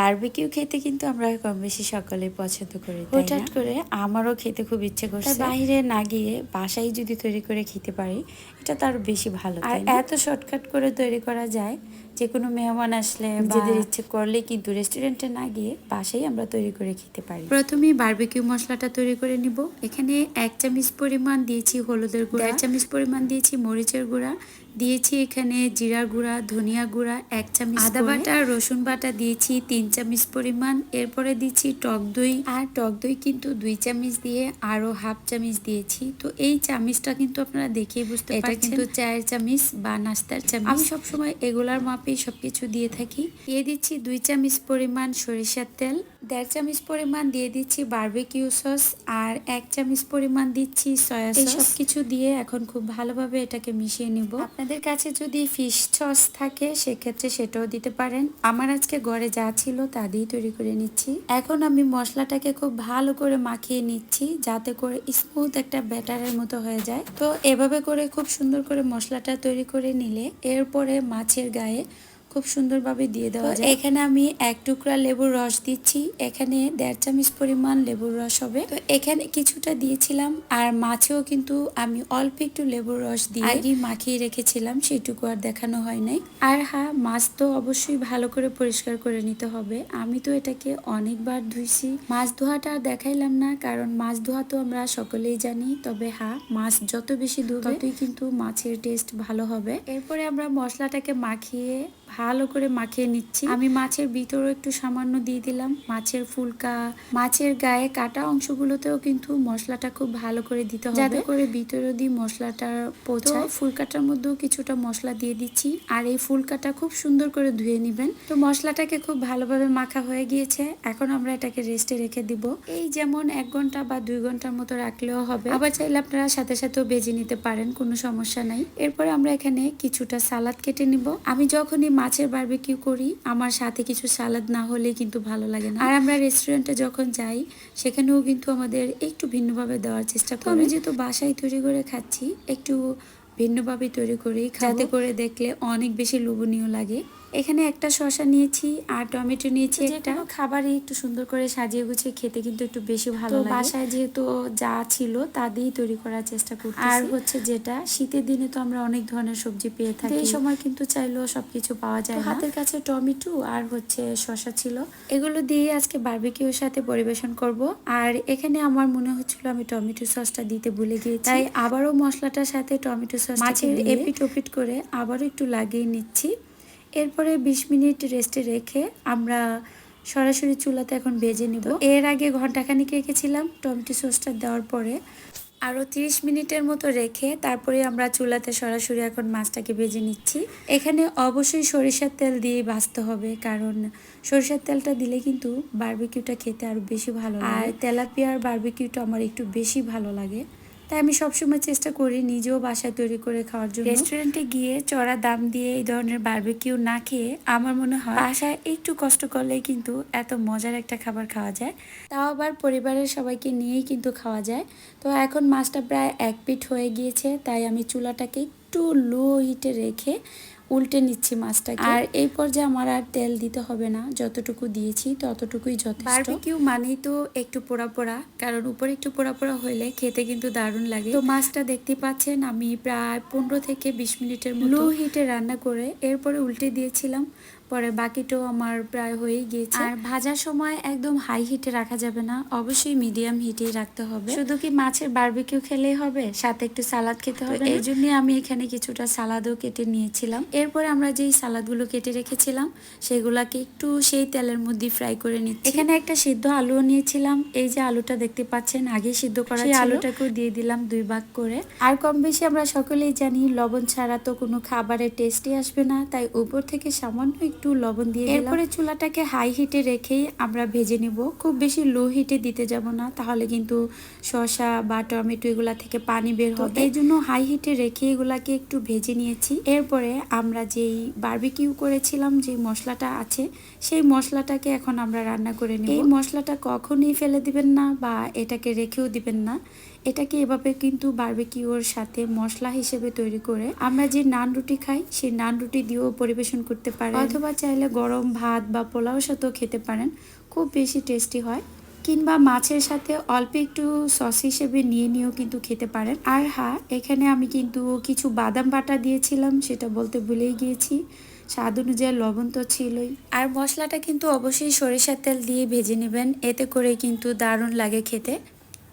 Barbecue খেতে কিন্তু আমরা কম বেশি সকলে পছন্দ করি হঠাৎ করে আমারও খেতে খুব ইচ্ছে করছে। বাইরে না গিয়ে বাসায় যদি তৈরি করে খেতে পারি এটা তার বেশি ভালো আর এত শর্টকাট করে তৈরি করা যায় যে কোনো মেহমান আসলে নিজেদের ইচ্ছে করলে কিন্তু রেস্টুরেন্টে না গিয়ে বাসায় আমরা তৈরি করে খেতে পারি। প্রথমে বারবিকিউ মশলাটা তৈরি করে নিব। এখানে এক চামচ পরিমাণ দিয়েছি হলুদের গুঁড়া এক চামচ পরিমাণ দিয়েছি মরিচের গুঁড়া দিয়েছি এখানে জিরা গুঁড়া ধনিয়া গুঁড়া এক চামচ আদা বাটা রসুন বাটা দিয়েছি তিন চামচ পরিমাণ এরপরে দিচ্ছি টক দই আর টক দই কিন্তু দুই চামচ দিয়ে আরও হাফ চামচ দিয়েছি। তো এই চামচটা কিন্তু আপনারা দেখেই বুঝতে এটা কিন্তু চায়ের চামচ বা নাস্তার চামচ। আমি সবসময় এগুলার মাপেই সবকিছু দিয়ে থাকি। দিয়ে দিচ্ছি দুই চামচ পরিমাণ সরিষার তেল দেড় চামচ পরিমাণ দিয়ে দিচ্ছি বার্বিকিউ সস আর এক চামচ পরিমাণ দিচ্ছি সয়া সস সব কিছু দিয়ে এখন খুব ভালোভাবে এটাকে মিশিয়ে নিব। আপনাদের কাছে যদি ফিশ সস থাকে সেক্ষেত্রে সেটাও দিতে পারেন। আমার আজকে ঘরে যা ছিল তা দিয়েই তৈরি করে নিচ্ছি। এখন আমি মশলাটাকে খুব ভালো করে মাখিয়ে নিচ্ছি যাতে করে স্মুথ একটা ব্যাটারের মতো হয়ে যায়। তো এভাবে করে খুব সুন্দর করে মশলাটা তৈরি করে নিলে এরপরে মাছের গায়ে খুব সুন্দরভাবে দিয়ে দেওয়া যায়। এখানে আমি এক টুকরা লেবুর রস দিচ্ছি। এখানে দেড় চামচ পরিমাণ লেবুর রস হবে। তো এখানে কিছুটা দিয়েছিলাম আর মাছেও কিন্তু আমি অল্প একটু লেবুর রস দিয়ে আগেই মাখিয়ে রেখেছিলাম সেটুকু আর দেখানো হয় নাই। আর হ্যাঁ মাছ তো অবশ্যই ভালো করে পরিষ্কার করে নিতে হবে। আমি তো এটাকে অনেকবার ধুইছি। মাছ ধোয়াটা আর দেখাইলাম না কারণ মাছ ধোয়া তো আমরা সকলেই জানি। তবে হ্যাঁ মাছ যত বেশি ধুবে ততই কিন্তু মাছের টেস্ট ভালো হবে। এরপরে আমরা মশলাটাকে মাখিয়ে ভালো করে মাখিয়ে নিচ্ছি। আমি মাছের ভিতরও একটু সামান্য দিয়ে দিলাম। মাছের ফুলকা মাছের গায়ে কাটা অংশগুলোতেও কিন্তু মশলাটা খুব ভালো করে দিতে হবে। যাতে করে ভিতরে দিয়ে মশলাটা পৌঁছায়। ফুলকাটার মধ্যেও কিছুটা মশলা দিয়ে দিচ্ছি। আর এই ফুলকাটা খুব সুন্দর করে ধুয়ে নিবেন। তো মশলাটাকে খুব ভালোভাবে মাখা হয়ে গিয়েছে। এখন আমরা এটাকে রেস্টে রেখে দিব। এই যেমন এক ঘণ্টা বা দুই ঘণ্টার মতো রাখলেও হবে। আবার চাইলে আপনারা সাথে সাথেও বেজে নিতে পারেন কোনো সমস্যা নাই। এরপরে আমরা এখানে কিছুটা সালাদ কেটে নিব। আমি যখনই মাছের বারবিকিউ করি আমার সাথে কিছু সালাদ না হলে কিন্তু ভালো লাগে না। আর আমরা রেস্টুরেন্টে যখন যাই সেখানেও কিন্তু আমাদের একটু ভিন্নভাবে দেওয়ার চেষ্টা করি আমি যেহেতু বাসায় তৈরি করে খাচ্ছি একটু ভিন্নভাবে তৈরি করি যাতে করে দেখলে অনেক বেশি লোভনীয় লাগে। এখানে একটা শসা নিয়েছি আর টমেটো নিয়েছি একটা। খাবারই একটু সুন্দর করে সাজিয়ে গুছিয়ে খেতে কিন্তু একটু বেশি ভালো লাগে। বাসায় যেহেতু যা ছিল তা দিয়েই তৈরি করার চেষ্টা করছি আর হচ্ছে যেটা শীতের দিনে তো আমরা অনেক ধরনের সবজি পেয়ে থাকি। এই সময় কিন্তু চাইলেও সবকিছু পাওয়া যায় হাতের কাছে টমেটো আর হচ্ছে শসা ছিল। এগুলো দিয়ে আজকে বারবিকিউর সাথে পরিবেশন করব। আর এখানে আমার মনে হচ্ছিল আমি টমেটো সসটা দিতে ভুলে গিয়েছি। তাই আবারও মশলাটার সাথে টমেটো সস মাছের এপিট ওপিট করে আবারও একটু লাগিয়ে নিচ্ছি। এরপরে বিশ মিনিট রেস্টে রেখে আমরা সরাসরি চুলাতে এখন ভেজে নিব। এর আগে ঘন্টাখানিক রেখেছিলাম, টমেটো সসটা দেওয়ার পরে। আরও তিরিশ মিনিটের মতো রেখে তারপরে আমরা চুলাতে সরাসরি এখন মাছটাকে ভেজে নিচ্ছি। এখানে অবশ্যই সরিষার তেল দিয়ে ভাজতে হবে, কারণ সরিষার তেলটা দিলে কিন্তু বারবিকিউটা খেতে আরও বেশি ভালো আর তেলাপিয়ার বারবিকিউটা আমার একটু বেশি ভালো লাগে। তাই আমি সবসময় চেষ্টা করি নিজেও বাসায় তৈরি করে খাওয়ার জন্য। রেস্টুরেন্টে গিয়ে চড়া দাম দিয়ে এই ধরনের বার্বিকিউ না খেয়ে আমার মনে হয় বাসায় একটু কষ্ট করলেই কিন্তু এত মজার একটা খাবার খাওয়া যায়। তাও আবার পরিবারের সবাইকে নিয়েই কিন্তু খাওয়া যায়। তো এখন মাছটা প্রায় এক পিঠ হয়ে গিয়েছে, তাই আমি চুলাটাকে একটু লো হিটে রেখে উল্টে নিচ্ছি মাছটাকে। আর এই পর্যায়ে আমার আর তেল দিতে হবে না যতটুকু দিয়েছি ততটুকুই যথেষ্ট। বারবিকিউ মানেই তো একটু পোড়া পোড়া কারণ উপরে একটু পোড়া পোড়া হইলে খেতে কিন্তু দারুণ লাগে। তো মাছটা দেখতে পাচ্ছেন আমি প্রায় পনেরো থেকে বিশ মিনিটের লো হিটে রান্না করে এরপরে উল্টে দিয়েছিলাম। পরে বাকিটাও আমার প্রায় হয়েই গিয়েছে। আর ভাজার সময় একদম হাই হিটে রাখা যাবে না অবশ্যই মিডিয়াম হিটেই রাখতে হবে। শুধু কি মাছের বারবিকিউ খেলেই হবে? সাথে একটু সালাদ খেতে হবে এই জন্য আমি এখানে কিছুটা সালাদও কেটে নিয়েছিলাম। এরপরে আমরা যেই সালাদগুলো কেটে রেখেছিলাম সেগুলাকে একটু সেই তেলের মধ্যে ফ্রাই করে নিচ্ছি। এখানে একটা সিদ্ধ আলুও নিয়েছিলাম। এই যে আলুটা দেখতে পাচ্ছেন আগে সিদ্ধ করা সেই আলুটাকেও দিয়ে দিলাম দুই ভাগ করে। আর কম বেশি আমরা সকলেই জানি লবণ ছাড়া তো কোনো খাবারের টেস্টই আসবে না। তাই উপর থেকে সামান্য একটু লবণ দিয়ে এরপরে চুলাটাকে হাই হিটে রেখেই আমরা ভেজে নিব। খুব বেশি লো হিটে দিতে যাব না তাহলে কিন্তু শসা বা টমেটো এগুলা থেকে পানি বের হবে। এই জন্য হাই হিটে রেখে এগুলাকে একটু ভেজে নিয়েছি। এরপরে আমরা যেই বারবিকিউ করেছিলাম যে মশলাটা আছে সেই মশলাটাকে এখন আমরা রান্না করে নেব। এই মশলাটা কখনই ফেলে দিবেন না বা এটাকে রেখেও দিবেন না। এটাকে এভাবে কিন্তু বারবিকিউর সাথে মশলা হিসেবে তৈরি করে আমরা যে নান রুটি খাই, সেই নান রুটি দিয়েও পরিবেশন করতে পারেন। অথবা চাইলে গরম ভাত বা পোলাও সাথেও খেতে পারেন। খুব বেশি টেস্টি হয়। কিংবা মাছের সাথে অল্প একটু সস হিসেবে নিয়ে নিয়েও কিন্তু খেতে পারেন। আর হ্যাঁ এখানে আমি কিন্তু কিছু বাদাম বাটা দিয়েছিলাম, সেটা বলতে ভুলেই গিয়েছি। স্বাদ অনুযায়ী লবণ তো ছিলই। আর মশলাটা কিন্তু অবশ্যই সরিষার তেল দিয়ে ভেজে নেবেন। এতে করে কিন্তু দারুণ লাগে খেতে।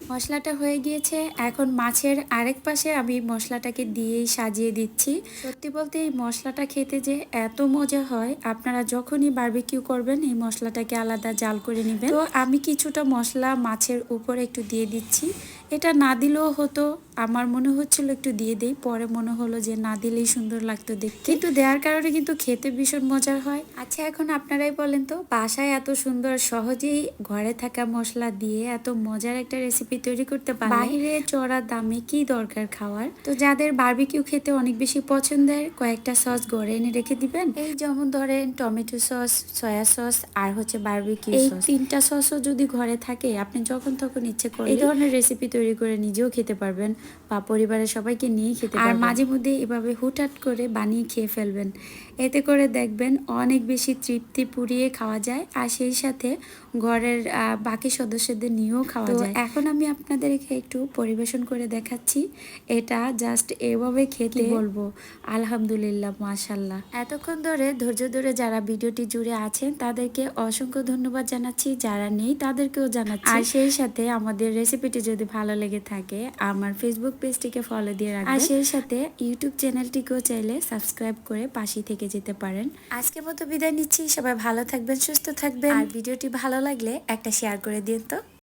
মশলাটা হয়ে গিয়েছে। এখন মাছের আরেক পাশে আমি মশলাটাকে দিয়েই সাজিয়ে দিচ্ছি। সত্যি বলতে এই মশলাটা খেতে যে এত মজা হয়, আপনারা যখনই বারবিকিউ করবেন, এই মশলাটাকে আলাদা জাল করে নেবেন। তো আমি কিছুটা মশলা মাছের উপরে একটু দিয়ে দিচ্ছি। এটা না দিলেও হতো। আমার মনে হচ্ছিল একটু দিয়ে দেই পরে মনে হলো যে না দিলেই সুন্দর লাগতো দেখতে। কিন্তু দেওয়ার কারণে কিন্তু খেতে ভীষণ মজার হয়। আচ্ছা এখন আপনারাই বলেন তো বাসায় এত সুন্দর সহজেই ঘরে থাকা মশলা দিয়ে এত মজার একটা রেসিপি তৈরি করতে পারে বাইরে চড়া দামে কি দরকার খাওয়ার? তো যাদের বারবিকিউ খেতে অনেক বেশি পছন্দের কয়েকটা সস গড়ে এনে রেখে দিবেন। এই যেমন ধরেন টমেটো সস সয়া সস আর হচ্ছে বারবিকিউ এই তিনটা সসও যদি ঘরে থাকে আপনি যখন তখন ইচ্ছে করে এই ধরনের রেসিপি তৈরি করে নিজেও খেতে পারবেন। বা পরিবারের সবাইকে নিয়ে খেতে আর মাঝে মধ্যে এভাবে হুটহাট করে বানিয়ে খেয়ে ফেলবেন। এতে করে দেখবেন অনেক বেশি তৃপ্তি পুড়িয়ে খাওয়া যায়। আর সেই সাথে ঘরের বাকি সদস্যদের নিয়েও খাওয়া যায়। এখন আমি আপনাদেরকে একটু পরিবেশন করে দেখাচ্ছি। এটা জাস্ট এভাবে খেতে বলব? আলহামদুলিল্লাহ মাশাল্লাহ এতক্ষণ ধরে ধৈর্য ধরে যারা ভিডিওটি জুড়ে আছেন তাদেরকে অসংখ্য ধন্যবাদ জানাচ্ছি। যারা নেই তাদেরকেও জানাচ্ছি। আর সেই সাথে আমাদের রেসিপিটি যদি ভালো লেগে থাকে আমার ফেসবুক পেজটিকে ফলো দিয়ে রাখবেন। আর সেই সাথে ইউটিউব চ্যানেলটিকেও চাইলে সাবস্ক্রাইব করে পাশে থেকে যেতে পারেন। আজকে মতো বিদায় নিচ্ছি সবাই ভালো থাকবেন সুস্থ থাকবেন। আর ভিডিওটি ভালো লাগলে একটা শেয়ার করে দিন তো।